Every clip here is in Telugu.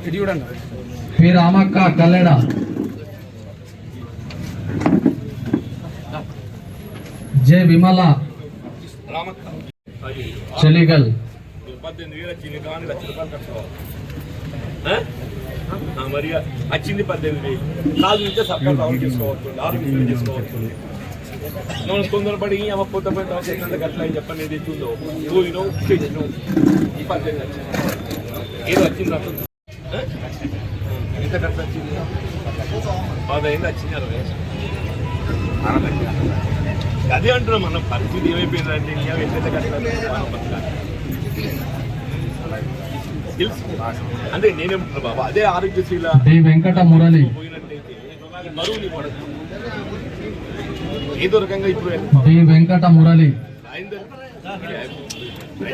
ఇది చూడండి పి రామక్క కల్లెడ జె విమల చెలిగల్ పద్దెనిమిది వేలు వచ్చింది కానీ లక్ష రూపాయలు ఖర్చు కావాలి. ఆ? ఆ, మరి వచ్చింది పద్దెనిమిది వేలు కాదు నుంచే సర్కార్ కవర్ చేసుకోవచ్చు ఆరోగ్యం చేసుకోవచ్చు మనం తొందరపడి అమ్మ పొద్దు పోయిన తర్వాత ఏంటంటే గట్ల అని చెప్పని ఏది ఇస్తుందో పోయినో చేసినో ఈ పద్దెనిమిది వచ్చింది ఏదో వచ్చింది నాకు ఆ? ఎంత ఖర్చు వచ్చింది పదహైదు వచ్చింది అరవై అదే అంటున్నాం మనం పరిస్థితి ఏమైపోయిందంటే ఇంకా ఎంత ఖర్చు మనం బతకాలి. తెలుసు అంటే నేనేమంటున్నా బాబా అదే ఆరోగ్యశీల డి వెంకట మురళి పోయినట్టయితే ఈ బరువుని పడదు ఏదో రకంగా ఇప్పుడు డి వెంకట మురళి అయిందా?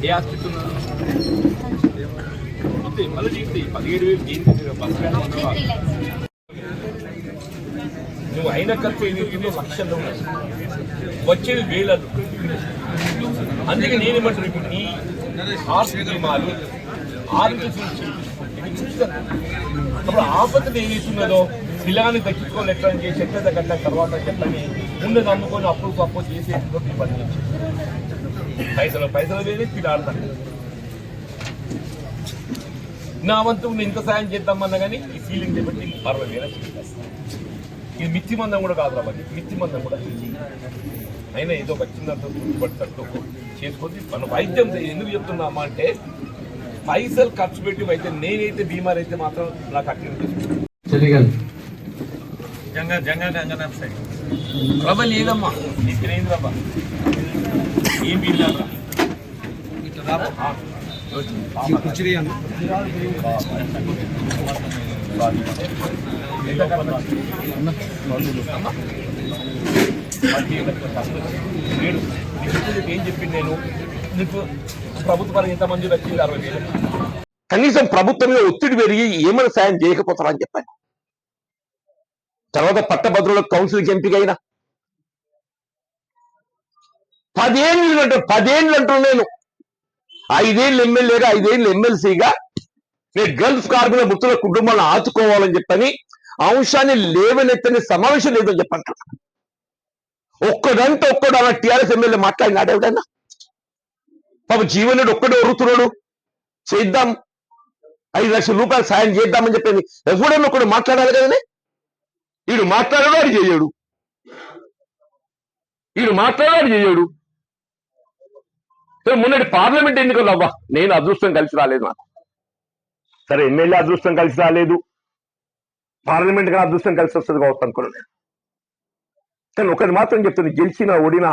ఏ హాస్పిటల్ మళ్ళీ జీవితం పదిహేడు వేలు బస్ నువ్వు అయిన ఖర్చు ఎన్ని లక్షల్లో ఉన్నాయి. వచ్చేది వేలలు. అందుకే నేనేమంటారు ఇప్పుడు నీ ఆస్తి బీమాలు ఆరోగ్య అప్పుడు ఆపత్తి ఏదైతున్నదో పిల్లగాన్ని దక్కించుకొని ఎట్లా చేసి ఎట్లా కట్టిన తర్వాత చెప్పని ఉన్నది అమ్ముకొని అప్పుడు అప్పు చేసి ఈ పని చేసి? పైసలు పైసలు వేరే పిల్లాడతాను నా వంతు నేను ఇంత సాయం చేద్దామన్నా కానీ ఈ సీలింగ్ చేపట్టి అరవై వేల ఇది మిత్తి మందం కూడా కాదు రావాలి మిత్తి మందం కూడా అయినా ఏదో వచ్చిందంత పట్టినట్టు చేసుకొని మన వైద్యం ఎందుకు చెప్తున్నామా అంటే పైసలు ఖర్చు పెట్టి వైద్యం నేనైతే బీమార్ అయితే మాత్రం నాకు అక్కడ జంగా జంగా గంగనాథ్ సైడ్ ప్రభ లేదమ్మా. ఏం చెప్పింది నేను నీకు ప్రభుత్వ వచ్చింది అరవై వేలు కనీసం ప్రభుత్వం మీద ఒత్తిడి పెరిగి ఏమైనా సాయం చేయకపోతారా అని చెప్పాను. తర్వాత పట్టభద్రుల కౌన్సిల్కి ఎంపికైనా. పదేళ్ళు అంటే పదేళ్ళు అంటూ నేను. ఐదేళ్ళు ఎమ్మెల్యేగా ఐదేళ్ళు ఎమ్మెల్సీగా నేను గల్ఫ్ కార్మికుల మృతుల కుటుంబాలను ఆదుకోవాలని చెప్పని అంశాన్ని లేవనెత్తని సమావేశం లేదని చెప్పంటారు ఒక్కడంటే ఒక్కడు అలా టీఆర్ఎస్ ఎమ్మెల్యే మాట్లాడినాడు ఎవడన్నా? పాప జీవనుడు ఒక్కడే ఒరుతున్నాడు చేద్దాం. ఐదు లక్షల రూపాయలు సాయం చేద్దామని చెప్పేది ఎవడన్నా ఒకడు మాట్లాడాలి కదనే? వీడు మాట్లాడేవాడు చేయడు. వీడు మాట్లాడేవాడు చేయడు. మొన్నటి పార్లమెంట్ ఎన్నికలు అవ్వా నేను అదృష్టం కలిసి రాలేదు నాకు. సరే ఎమ్మెల్యే అదృష్టం కలిసి రాలేదు. పార్లమెంట్గా అదృష్టం కలిసి వస్తుంది కావచ్చు అనుకున్నాను కానీ ఒకటి మాత్రం చెప్తుంది గెలిచిన ఓడినా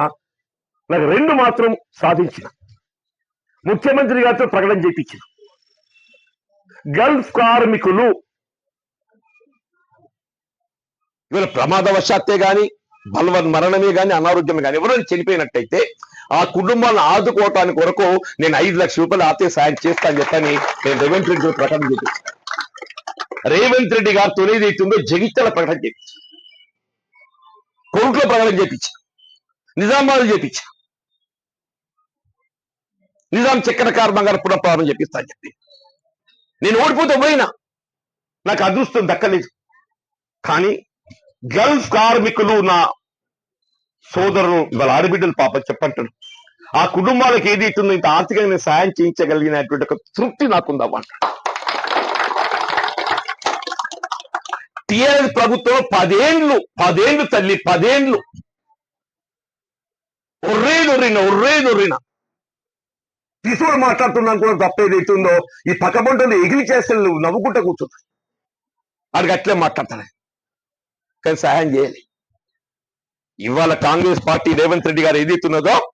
నాకు రెండు మాత్రం సాధించిన. ముఖ్యమంత్రి గారితో ప్రకటన చేయించిన గల్ఫ్ కార్మికులు ఇవాళ ప్రమాదవశాత్తే గాని బలవన్ మరణమే గాని అనారోగ్యమే గాని ఎవరైనా చనిపోయినట్టయితే ఆ కుటుంబాలను ఆదుకోవటానికి వరకు నేను ఐదు లక్షల రూపాయలు ఆర్థిక సాయం చేస్తాను చెప్పని నేను రేవంత్ రెడ్డి ప్రకటన చేపించాను రేవంత్ రెడ్డి గారితో ఏదైతుందో జగిత్యాల ప్రకటన చేపించాను కోర్టులో ప్రకటన చేయించా నిజామాబాద్ చేయించా నిజాం చక్కెర కర్మాగారం పునఃప్రారంభం చేపిస్తా అని చెప్పి. నేను ఓడిపోతే పోయినా. నాకు అదృష్టం దక్కలేదు. కానీ గల్ఫ్ కార్మికులు నా సోదరులు ఇవాళ ఆడబిడ్డలు పాప చెప్పంటారు. ఆ కుటుంబాలకు ఏది ఇస్తుందో ఇంత ఆర్థికంగా నేను సాయం చేయించగలిగినటువంటి ఒక తృప్తి నాకుందమ్మా టిఆర్ఎస్ ప్రభుత్వం పదేండ్లు పదేండ్లు తల్లి పదేండ్లు. ఒర్రేదొర్రిన ఒర్రేదొర్రిన తీసుకొని మాట్లాడుతున్నాను కూడా తప్పేదైతుందో ఈ పక్క పంటలు ఎగిరి చేస్తే నువ్వు నవ్వుకుంటా కూర్చుంటా. అడిగి అట్లే మాట్లాడతాను. కానీ సహాయం చేయాలి. ఇవాళ కాంగ్రెస్ పార్టీ రేవంత్ రెడ్డి గారు ఏదైతున్నదో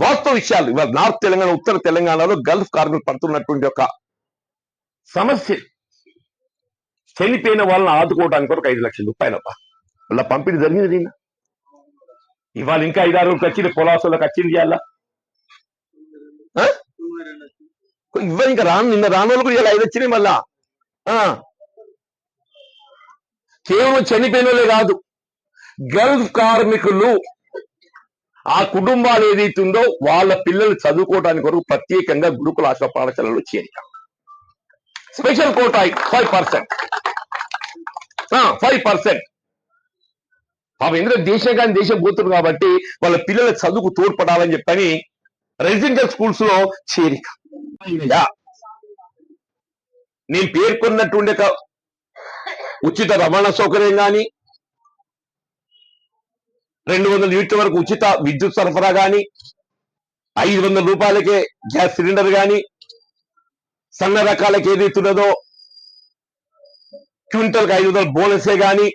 వాస్తవ విషయాలు ఇవాళ నార్త్ తెలంగాణ ఉత్తర తెలంగాణలో గల్ఫ్ కార్మికులు పడుతున్నటువంటి ఒక సమస్య. చనిపోయిన వాళ్ళని ఆదుకోవడానికి ఒక ఐదు లక్షల రూపాయలప్ప వాళ్ళ పంపిణీ జరిగింది నిన్న. ఇవాళ ఇంకా ఐదారు రోజులకు వచ్చింది పొలాసులకు వచ్చింది ఇవాళ. ఆ? ఇవ్వరు ఇంకా రాను నిన్న రాను కూడా ఇలా ఐదు వచ్చినాయి మళ్ళా. కేవలం చనిపోయినలే కాదు గల్ఫ్ కార్మికులు ఆ కుటుంబాలు ఏదైతుందో వాళ్ళ పిల్లలు చదువుకోవడానికి వరకు ప్రత్యేకంగా గురుకుల ఆశ్రమ పాఠశాలలో చేరిక. Special quota five percent. Five percent. పాపం ఎందుకంటే దేశం కానీ దేశం పోతుంది కాబట్టి వాళ్ళ పిల్లల చదువుకు తోడ్పడాలని చెప్పని రెసిడెన్షియల్ స్కూల్స్లో చేరిక నేను పేర్కొన్నటువంటి ఉండే ఉచిత రవాణా సౌకర్యం కానీ రెండు వందల యూనిట్ల వరకు ఉచిత విద్యుత్ సరఫరా కానీ ఐదు వందల రూపాయలకే గ్యాస్ సిలిండర్ కానీ సన్న రకాలకి ఏదైతున్నదో క్వింటల్కి ఐదు వందల బోనసే కానీ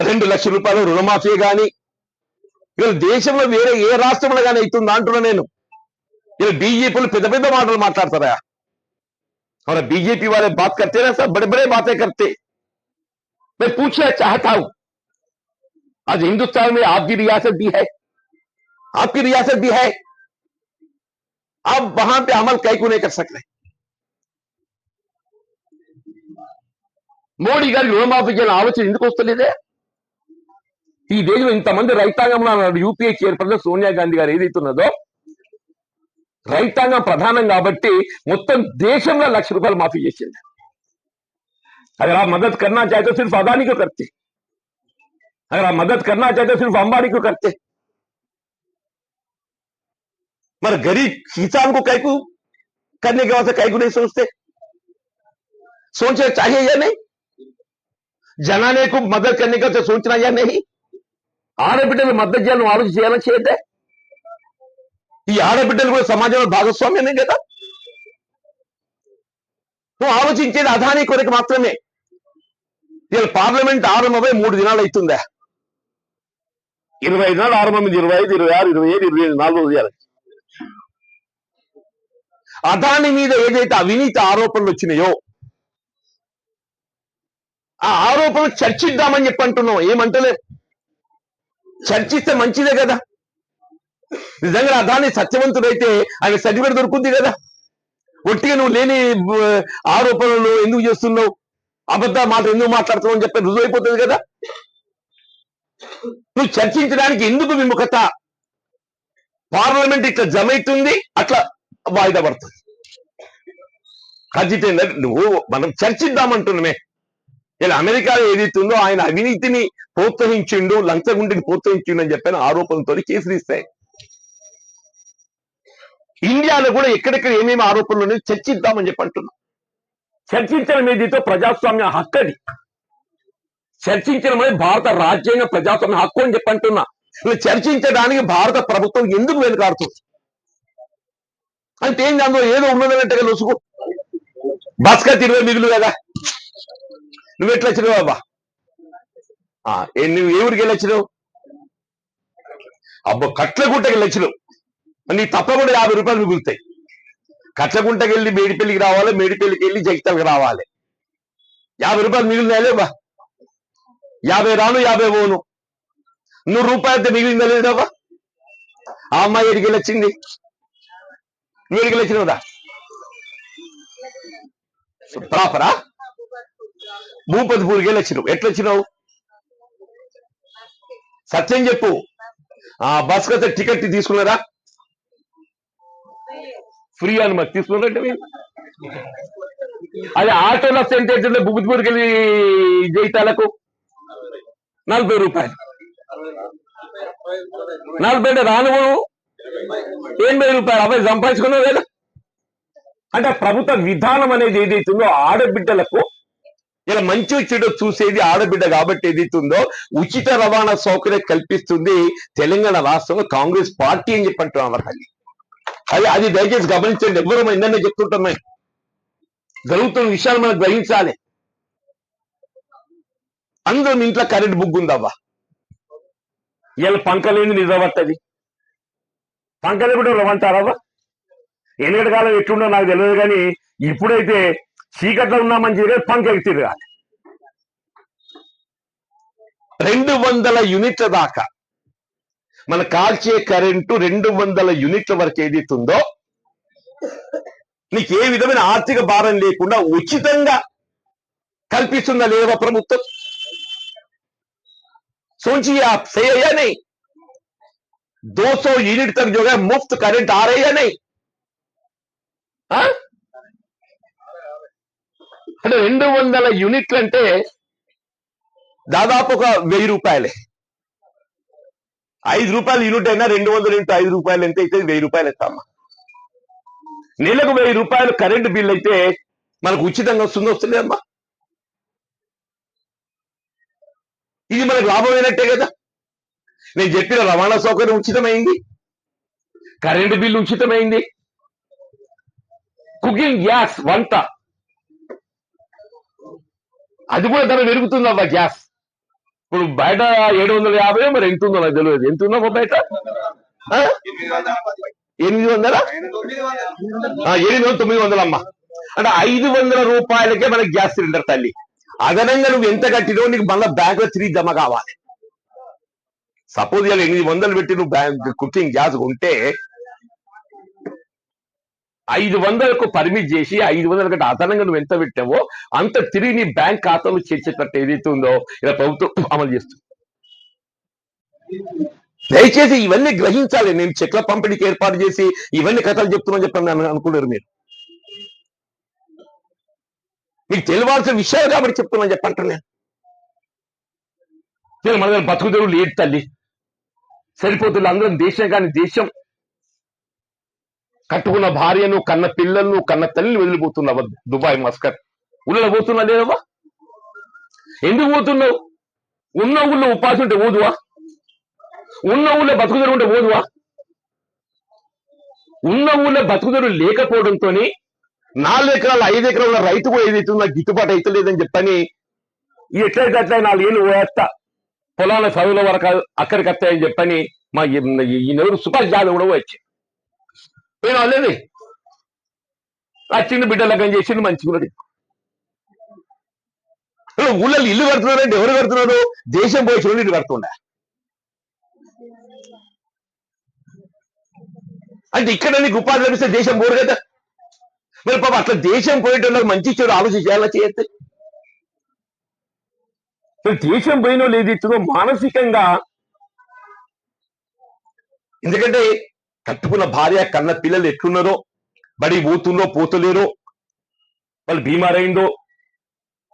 రెండు లక్షల రూపాయలు రుణమాఫీ కానీ ఇలా దేశంలో వేరే ఏ రాష్ట్రంలో కానీ అవుతుందా అంటున్నా నేను. ఇలా బీజేపీలు పెద్ద పెద్ద మాటలు మాట్లాడతారా? और बीजेपी वाले बात करते हैं ना सब बड़े बड़े बातें करते मैं पूछना चाहता हूं आज हिंदुस्तान में आपकी रियासत भी है आपकी रियासत भी है आप वहां पे अमल कई को नहीं कर सकते మోడీ గారి రుణమాఫీ చేయాలని ఆలోచన ఎందుకు వస్తలేదే ఈ దేశంలో ఇంతమంది రైతాంగంలో అన్నాడు యూపీఏ చైర్పర్సన్ సోనియా గాంధీ గారు ఏదైతున్నదో రైతాంగం ప్రధానం కాబట్టి మొత్తం దేశంలో లక్ష రూపాయలు మాఫీ చేసింది अगर आप मदद करना चाहते तो सिर्फ अदानी को करते अगर आप मदद करना चाहते तो सिर्फ अंबानी को करते मगर गरीब किसान को कई को करने के वास्ते कई को नहीं सोचते सोचना चाहिए या नहीं జనానే को मदद करने का तो सोचना या नहीं ఆడబిడ్డలు మద్దతు చేయాలని ఆలోచన చేయాలని చేయద్దే ఈ ఆడబిడ్డలు కూడా సమాజంలో భాగస్వామ్యమే కదా? నువ్వు ఆలోచించేది అదాని కొరకు మాత్రమే. ఇవాళ పార్లమెంట్ ఆరంభమై మూడు దినాలు అవుతుందా? ఇరవై ఐదు ఆరంభమైంది. ఇరవై ఐదు ఇరవై ఆరు ఇరవై ఏడు ఇరవై ఏడు నాలుగు రోజులు అదాని మీద ఏదైతే అవినీతి ఆరోపణలు వచ్చినాయో ఆ ఆరోపణలు చర్చిద్దామని చెప్పి అంటున్నాం ఏమంటలే? చర్చిస్తే మంచిదే కదా? నిజంగా అదాని సత్యవంతుడైతే ఆయన సర్టిఫికేట్ దొరుకుతుంది కదా? ఒట్టిగా నువ్వు లేని ఆరోపణలు ఎందుకు చేస్తున్నావు? అబద్ధ మాట ఎందుకు మాట్లాడుతున్నావు అని చెప్పి రుజువు అయిపోతుంది కదా? నువ్వు చర్చించడానికి ఎందుకు విముఖత? పార్లమెంట్ ఇట్లా జమైతుంది అట్లా వాయిదా పడుతుంది. ఖచ్చితంగా నువ్వు మనం చర్చిద్దామంటున్నామే. ఇలా అమెరికా ఏదైతుందో ఆయన అవినీతిని ప్రోత్సహించిండు లంచగుంటిని ప్రోత్సహించిండు అని చెప్పిన ఆరోపణలతో కేసులు ఇస్తాయి. ఇండియాలో కూడా ఎక్కడెక్కడ ఏమేమి ఆరోపణలు ఉన్నాయో చర్చిద్దామని చెప్పి అంటున్నా. చర్చించడం ఏదైతే ప్రజాస్వామ్య హక్కు అది చర్చించడం అనేది భారత రాజ్యాంగ ప్రజాస్వామ్య హక్కు అని చెప్పి అంటున్నా. చర్చించడానికి భారత ప్రభుత్వం ఎందుకు వెనుకాడుతుంది? అంటే ఏం అందులో? ఏదో ఉన్నదన్నట్టుగా లొసుకు బస్కత్ ఇరవై మిగులు కదా. నువ్వు ఎట్లా వచ్చినావు బాబా ఆ, ఏ నువ్వు ఏ ఊరికి వెళ్ళొచ్చినావు అబ్బో కట్లగుంటకి వెళ్ళొచ్చినావు నీ తప్పకుండా యాభై రూపాయలు మిగులుతాయి. కట్లగుంటకి వెళ్ళి మేడిపల్లికి రావాలి మేడిపల్లికి వెళ్ళి జగిత్యాలకు రావాలి. యాభై రూపాయలు మిగిలిందా లేవా? యాభై రాను యాభై పోను. నూరు రూపాయలు అయితే మిగిలిందా లేదా ఆ అమ్మాయి ఎడికి వెళ్ళొచ్చింది? నువ్వు ఎడికి వెళ్ళొచ్చినవుదా ప్రాపరా? భూపతిపూర్కి వెళ్ళి వచ్చినావు ఎట్లా వచ్చినావు సత్యం చెప్పు. ఆ బస్ కతే టికెట్ తీసుకున్నారా? ఫ్రీ అని మరి తీసుకున్నారంటే అది ఆటోలో వస్తే ఎంత అవుతుంది వెళ్ళి జైతాలకు నలభై రూపాయలు. నలభై అంటే రాను ఎనభై రూపాయలు. అవే సంపాదించుకున్నావు కదా. అంటే ప్రభుత్వ విధానం అనేది ఏదైతుందో ఆడబిడ్డలకు ఇలా మంచి చెడు చూసేది ఆడబిడ్డ కాబట్టి ఏదైతుందో ఉచిత రవాణా సౌకర్యం కల్పిస్తుంది తెలంగాణ రాష్ట్రంలో కాంగ్రెస్ పార్టీ అని చెప్పి అంటున్నాం అది అది దయచేసి గమనించండి. ఎవరు ఏంటనే చెప్తుంటాం మేము జరుగుతున్న విషయాలు మనం గ్రహించాలి. అందరూ ఇంట్లో కరెంట్ బుక్ ఉందవ్వా? ఇలా పంకలేని నిజపట్టది పంకలు కూడా రమ్మంటారవ్వా ఎన్నిటి కాలం ఎట్లుండో నాకు తెలియదు కానీ ఇప్పుడైతే చీకట్లో ఉన్నామని చెప్పి పంకెకి తిరగాలి రెండు వందల యూనిట్ల దాకా మన కాల్చే కరెంటు రెండు వందల యూనిట్ల వరకు ఏదైతుందో నీకు ఏ విధమైన ఆర్థిక భారం లేకుండా ఉచితంగా కల్పిస్తుందా లేవా ప్రభుత్వం सोचिए आप सही है या नहीं 200 यूनिट तक जो है मुफ्त करंट आ रही है नहीं हाँ? అంటే రెండు వందల యూనిట్లు అంటే దాదాపు ఒక వెయ్యి రూపాయలే ఐదు రూపాయలు యూనిట్ అయినా రెండు వందల ఇంటూ ఐదు రూపాయలు ఎంత అయితే వెయ్యి రూపాయలు ఎత్తామా నెలకు వెయ్యి రూపాయలు కరెంటు బిల్ అయితే మనకు ఉచితంగా వస్తుందో వస్తుందమ్మా ఇది మనకు లాభమైనట్టే కదా. నేను చెప్పిన రవాణా సౌకర్యం ఉచితమైంది కరెంటు బిల్లు ఉచితమైంది కుకింగ్ గ్యాస్ వంట. అది కూడా ధర పెరుగుతుంది అవ్వ గ్యాస్. ఇప్పుడు బయట ఏడు వందల యాభై మరి ఎంత ఉందో నాకు తెలియదు. ఎంత ఉందో బయట. ఎనిమిది వందల ఎనిమిది వందల తొమ్మిది వందలు అమ్మా. అంటే ఐదు వందల రూపాయలకే మనకి గ్యాస్ సిలిండర్ తల్లి. అదనంగా నువ్వు ఎంత కట్టినో నీకు మళ్ళీ బ్యాంక్లో తిరిగి జమ కావాలి. సపోజ్ ఇలా ఎనిమిది వందలు పెట్టి నువ్వు బ్యాంక్ కుకింగ్ గ్యాస్ కొంటే ఐదు వందలకు పర్మిట్ చేసి ఐదు వందల కంటే అదనంగా నువ్వు ఎంత పెట్టావో అంత తిరిగి నీ బ్యాంక్ ఖాతాలో చేర్చేటట్టు ఏదైతే ఉందో ఇలా ప్రభుత్వం అమలు చేస్తుంది. దయచేసి ఇవన్నీ గ్రహించాలి. నేను చెక్ల పంపిణీకి ఏర్పాటు చేసి ఇవన్నీ కథలు చెప్తున్నాను చెప్పండి అనుకున్నారు మీరు. మీకు తెలియాల్సిన విషయాలు కాబట్టి చెప్తున్నాను చెప్పంటారు నేను నేను మన దగ్గర బతుకు లేడు తల్లి. సరిపోతుంది అందరం దేశం కానీ దేశం. కట్టుకున్న భార్యను కన్న పిల్లలను కన్న తల్లిని వదిలిపోతున్నావా దుబాయ్ మస్కర్ ఊళ్ళో పోతున్నా లేదవ్వా? ఎందుకు పోతున్నావు? ఉన్న ఊళ్ళో ఉపాసి ఉంటే పోదువా? ఉన్న ఊళ్ళో బతుకుదరు ఉంటే పోదువా? ఉన్న ఊళ్ళో బతుకుదరు లేకపోవడంతో నాలుగు ఎకరాల ఐదు ఎకరాల రైతు కూడా ఏదైతే ఉందో గిట్టుబాటు అయితే లేదని చెప్పని ఎట్లయితే అట్లా నాలుగేళ్ళు పోయేస్తా. పొలాల చదువుల వరకు అక్కడికి వస్తాయని చెప్పని మా ఈ- నెవరు సుభాష్ జాదవ్ కూడా వచ్చి నేను వాళ్ళేది ఆ చిన్న బిడ్డ లగ్గం చేసింది మంచిగున్నది ఊళ్ళో ఇల్లు కడుతున్నారంటే ఎవరు కడుతున్నారు దేశం పోయి చూడండి ఇల్లు కడుతుండ. అంటే ఇక్కడ నీకు ఉపాధి లభిస్తే దేశం పోరు కదా. మరి పాప అట్లా దేశం పోయేటోళ్ళకి మంచి చెడు ఆలోచన చేయాలా చేయొద్దు? దేశం పోయిన వాళ్ళు ఏదైతుందో మానసికంగా ఎందుకంటే కట్టుకున్న భార్య కన్న పిల్లలు ఎట్లున్నారో బడి పోతుందో పోతలేరో వాళ్ళు బీమారైందో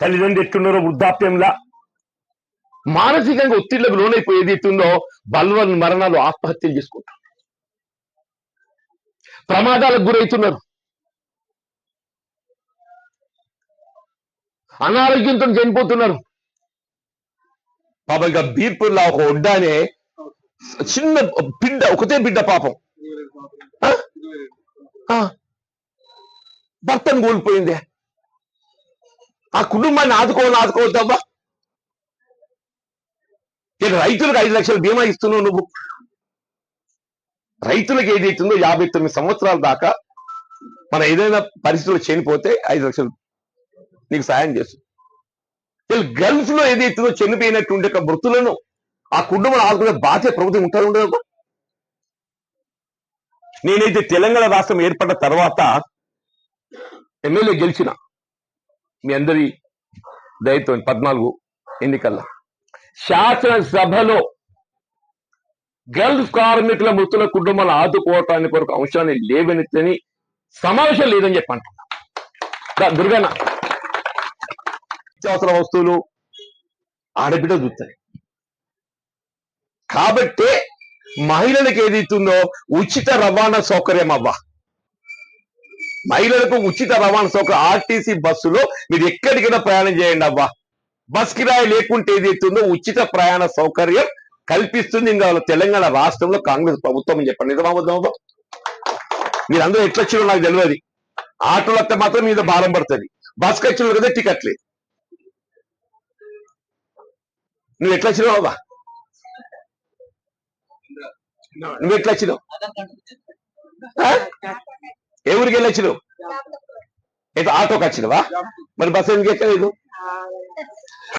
తల్లిదండ్రులు ఎట్లున్నారో వృద్ధాప్యంలా మానసికంగా ఒత్తిళ్ళకు లోనైపోయి ఏదైతుందో బల్వన్ మరణాలు ఆత్మహత్యలు చేసుకుంటారు. ప్రమాదాలకు గురవుతున్నారు అనారోగ్యంతో చనిపోతున్నారు. పాపం ఇంకా బీర్పుల్లా ఒక ఒడ్డానే చిన్న బిడ్డ ఒకటే బిడ్డ పాపం. భర్తను కోల్పోయింది. ఆ కుటుంబాన్ని ఆదుకోవాలి ఆదుకోవద్దమ్మా ఇక రైతులకు ఐదు లక్షల బీమా ఇస్తున్నావు నువ్వు. రైతులకు ఏదైతుందో యాభై తొమ్మిది సంవత్సరాల దాకా మన ఏదైనా పరిస్థితులు చనిపోతే ఐదు లక్షలు నీకు సాయం చేస్తుంది వీళ్ళు గల్ఫ్లో ఏదైతుందో చనిపోయినటువంటి ఉండే మృతులను ఆ కుటుంబం ఆదుకునే బాధ్యత ప్రభుత్వం ఉంటారు ఉండదు నేనైతే తెలంగాణ రాష్ట్రం ఏర్పడ్డ తర్వాత ఎమ్మెల్యే గెలిచిన మీ అందరి దయతో పద్నాలుగు ఎన్నికల్లో. శాసనసభలో గల్ఫ్ కార్మికుల మృతుల కుటుంబాలను ఆదుకోవటానికి కొరకు అంశాన్ని లేవనెత్తని సమావేశం లేదని చెప్పి అంటున్నా. దుర్గన్న. నిత్యావసర వస్తువులు ఆడబిడ్డ చూస్తాయి. కాబట్టే మహిళలకు ఏదైతుందో ఉచిత రవాణా సౌకర్యం అవ్వా. మహిళలకు ఉచిత రవాణా సౌకర్యం ఆర్టీసీ బస్సులో మీరు ఎక్కడికైనా ప్రయాణం చేయండి అవ్వా. బస్ కిరాయి లేకుంటే ఏదైతుందో ఉచిత ప్రయాణ సౌకర్యం కల్పిస్తుంది ఇంకా తెలంగాణ రాష్ట్రంలో కాంగ్రెస్ ప్రభుత్వం అని చెప్పండి. నిజమాబద్ధం మీరందరూ ఎట్లా వచ్చినా నాకు తెలియదు. ఆటోలు వస్తే మాత్రం మీద భారం పడుతుంది. బస్ ఖర్చులు కదా టికెట్లే నువ్వు ఎట్లా వచ్చినావు అవ్వా నువ్వు ఎట్లా వచ్చినావు? ఏ ఊరికి వెళ్ళొచ్చినావు అయితే ఆటోకి వచ్చినవా? మరి బస్సు ఎందుకు ఎక్కలేదు?